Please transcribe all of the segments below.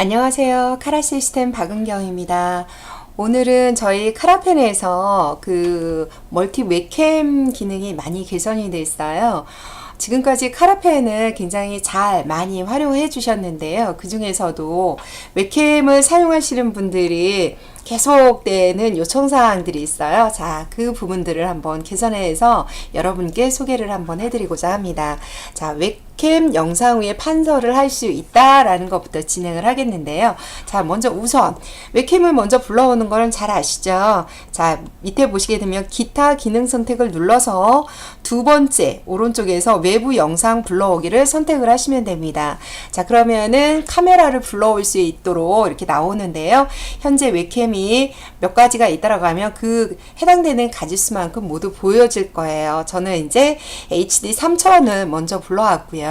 안녕하세요. 카라 시스템 박은경입니다. 오늘은 저희 카라펜에서 그 멀티 웹캠 기능이 많이 개선이 됐어요. 지금까지 카라펜을 굉장히 잘 많이 활용해 주셨는데요. 그 중에서도 웹캠을 사용하시는 분들이 계속되는 요청사항들이 있어요. 자, 그 부분들을 한번 개선해서 여러분께 소개를 한번 해드리고자 합니다. 자, 웹 캠 영상 위에 판서를 할 수 있다라는 것부터 진행을 하겠는데요. 자, 먼저 우선 웹캠을 먼저 불러오는 거는 잘 아시죠? 자, 밑에 보시게 되면 기타 기능 선택을 눌러서 두 번째 오른쪽에서 외부 영상 불러오기를 선택을 하시면 됩니다. 자, 그러면은 카메라를 불러올 수 있도록 이렇게 나오는데요. 현재 웹캠이 몇 가지가 있다라고 하면 그 해당되는 가지수만큼 모두 보여질 거예요. 저는 이제 HD 3000을 먼저 불러왔고요.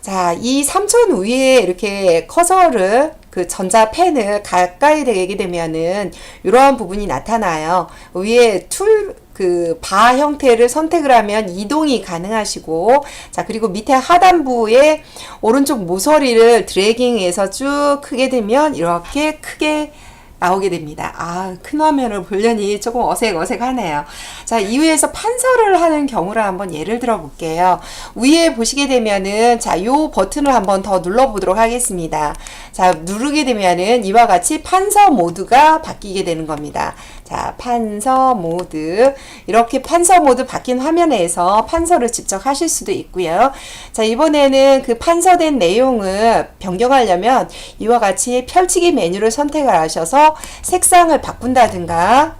자, 이3000 위에 이렇게 커서를 그 전자펜을 가까이 대게 되면은 이러한 부분이 나타나요. 위에 툴, 그 바 형태를 선택을 하면 이동이 가능하시고 자 그리고 밑에 하단부에 오른쪽 모서리를 드래깅해서 쭉 크게 되면 이렇게 크게 나오게 됩니다. 아, 큰 화면을 보려니 조금 어색어색하네요. 자, 이후에서 판서를 하는 경우를 한번 예를 들어 볼게요. 위에 보시게 되면은, 자, 요 버튼을 한번 더 눌러보도록 하겠습니다. 자, 누르게 되면은 이와 같이 판서 모드가 바뀌게 되는 겁니다. 자, 판서 모드. 이렇게 판서 모드 바뀐 화면에서 판서를 직접 하실 수도 있고요. 자, 이번에는 그 판서된 내용을 변경하려면 이와 같이 펼치기 메뉴를 선택을 하셔서 색상을 바꾼다든가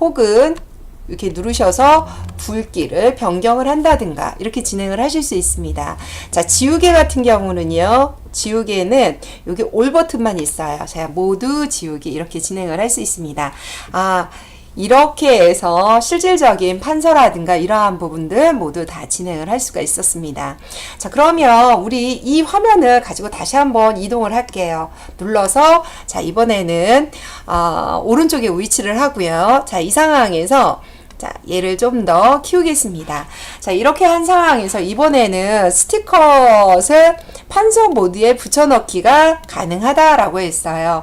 혹은 이렇게 누르셔서 붉기를 변경을 한다든가 이렇게 진행을 하실 수 있습니다. 자, 지우개 같은 경우는요. 지우개는 여기 올 버튼만 있어요. 자, 모두 지우기 이렇게 진행을 할 수 있습니다. 아, 이렇게 해서 실질적인 판서라든가 이러한 부분들 모두 다 진행을 할 수가 있었습니다. 자, 그러면 우리 이 화면을 가지고 다시 한번 이동을 할게요. 눌러서, 자, 이번에는, 어, 오른쪽에 위치를 하고요. 자, 이 상황에서, 자, 얘를 좀 더 키우겠습니다. 자, 이렇게 한 상황에서 이번에는 스티커를 판서 모드에 붙여넣기가 가능하다라고 했어요.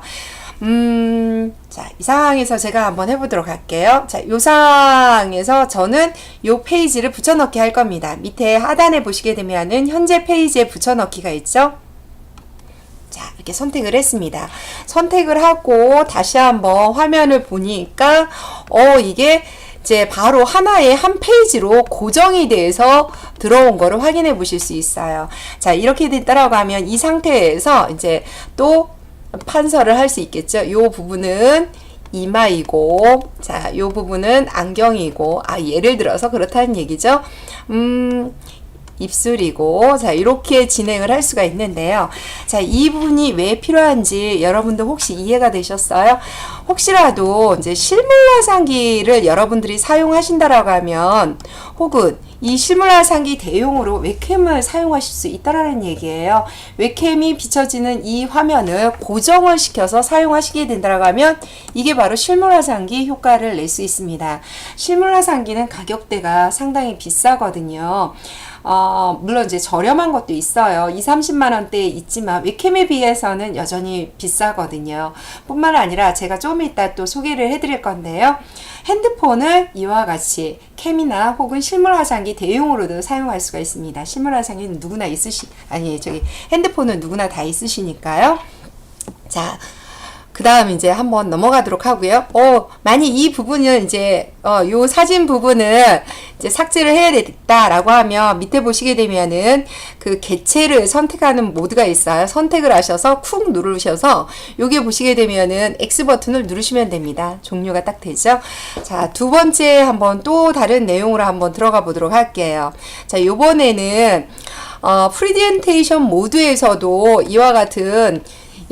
음, 자, 이 상황에서 제가 한번 해보도록 할게요. 자, 이 상황에서 저는 이 페이지를 붙여넣기 할 겁니다. 밑에 하단에 보시게 되면은 현재 페이지에 붙여넣기가 있죠? 자, 이렇게 선택을 했습니다. 선택을 하고 다시 한번 화면을 보니까, 어, 이게 이제 바로 하나의 한 페이지로 고정이 돼서 들어온 거를 확인해 보실 수 있어요. 자, 이렇게 됐다라고 하면 이 상태에서 이제 또 판서를 할 수 있겠죠. 이 부분은 이마이고, 자, 이 부분은 안경이고, 아, 예를 들어서 그렇다는 얘기죠. 음, 입술이고 자 이렇게 진행을 할 수가 있는데요. 자 이 부분이 왜 필요한지 여러분들 혹시 이해가 되셨어요? 혹시라도 이제 실물 화상기를 여러분들이 사용하신다라고 하면 혹은 이 실물 화상기 대용으로 웹캠을 사용하실 수 있다라는 얘기예요. 웹캠이 비춰지는 이 화면을 고정을 시켜서 사용하시게 된다라고 하면 이게 바로 실물 화상기 효과를 낼 수 있습니다. 실물 화상기는 가격대가 상당히 비싸거든요. 어, 물론 이제 저렴한 것도 있어요. 2, 30만 원대에 있지만 웹캠에 비해서는 여전히 비싸거든요. 뿐만 아니라 제가 좀 이따 또 소개를 해드릴 건데요. 핸드폰을 이와 같이 캠이나 혹은 실물 화상기 대용으로도 사용할 수가 있습니다. 실물 화상기는 누구나 있으시, 아니, 저기 핸드폰은 누구나 다 있으시니까요. 자, 그 다음 이제 한번 넘어가도록 하고요. 어, 만약 이 부분은 이제, 어, 요 사진 부분을 이제 삭제를 해야 되겠다라고 하면 밑에 보시게 되면은 그 개체를 선택하는 모드가 있어요. 선택을 하셔서 쿵 누르셔서 여기 보시게 되면은 X 버튼을 누르시면 됩니다. 종료가 딱 되죠. 자, 두 번째 한번 또 다른 내용으로 한번 들어가 보도록 할게요. 자, 요번에는 어, 프리젠테이션 모드에서도 이와 같은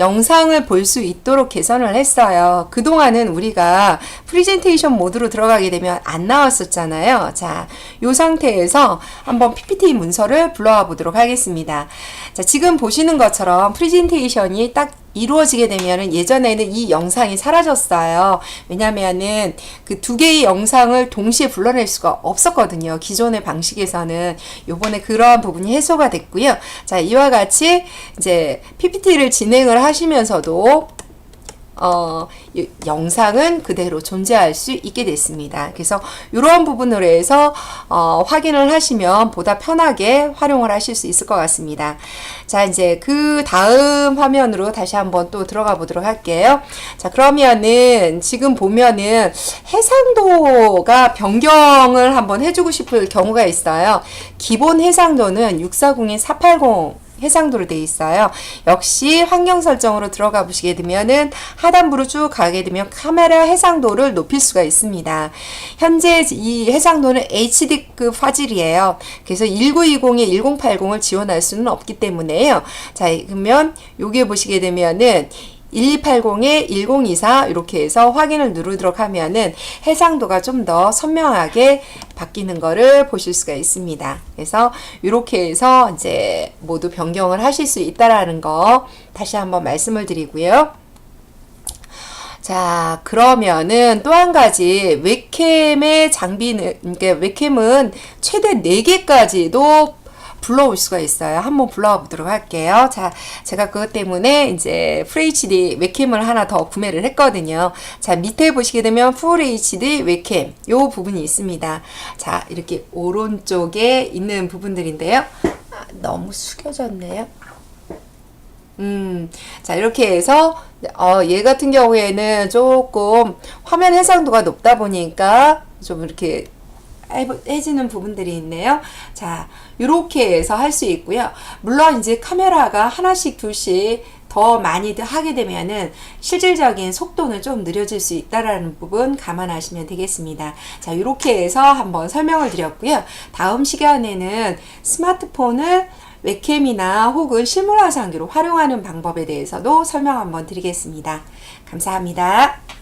영상을 볼 수 있도록 개선을 했어요. 그동안은 우리가 프리젠테이션 모드로 들어가게 되면 안 나왔었잖아요. 자, 이 상태에서 한번 PPT 문서를 불러와 보도록 하겠습니다. 자, 지금 보시는 것처럼 프리젠테이션이 딱 이루어지게 되면은 예전에는 이 영상이 사라졌어요. 왜냐면은 그 두 개의 영상을 동시에 불러낼 수가 없었거든요. 기존의 방식에서는 요번에 그러한 부분이 해소가 됐고요. 자, 이와 같이 이제 PPT를 진행을 하시면서도 어, 이 영상은 그대로 존재할 수 있게 됐습니다. 그래서 이러한 부분으로 해서 어, 확인을 하시면 보다 편하게 활용을 하실 수 있을 것 같습니다. 자, 이제 그 다음 화면으로 다시 한번 또 들어가 보도록 할게요. 자, 그러면은 지금 보면은 해상도가 변경을 한번 해주고 싶을 경우가 있어요. 기본 해상도는 640인 480 해상도로 되어 있어요. 역시 환경 설정으로 들어가 보시게 되면은 하단부로 쭉 가게 되면 카메라 해상도를 높일 수가 있습니다. 현재 이 해상도는 HD급 화질이에요. 그래서 1920에 1080을 지원할 수는 없기 때문에요. 자, 그러면 여기에 보시게 되면은 1280에 1024 이렇게 해서 확인을 누르도록 하면은 해상도가 좀 더 선명하게 바뀌는 거를 보실 수가 있습니다. 그래서 이렇게 해서 이제 모두 변경을 하실 수 있다라는 거 다시 한번 말씀을 드리고요. 자, 그러면은 또 한 가지 웹캠의 장비는 그러니까 웹캠은 최대 4개까지도 불러올 수가 있어요. 한번 불러와 보도록 할게요. 자, 제가 그것 때문에 이제 FHD 웹캠을 하나 더 구매를 했거든요. 자, 밑에 보시게 되면 Full HD 웹캠 요 부분이 있습니다. 자, 이렇게 오른쪽에 있는 부분들인데요. 아, 너무 숙여졌네요. 음, 자, 이렇게 해서, 어, 얘 같은 경우에는 조금 화면 해상도가 높다 보니까 좀 이렇게 해지는 부분들이 있네요. 자, 이렇게 해서 할 수 있고요. 물론 이제 카메라가 하나씩 둘씩 더 많이 하게 되면은 실질적인 속도는 좀 느려질 수 있다라는 부분 감안하시면 되겠습니다. 자, 이렇게 해서 한번 설명을 드렸고요. 다음 시간에는 스마트폰을 웹캠이나 혹은 실물 화상기로 활용하는 방법에 대해서도 설명 한번 드리겠습니다. 감사합니다.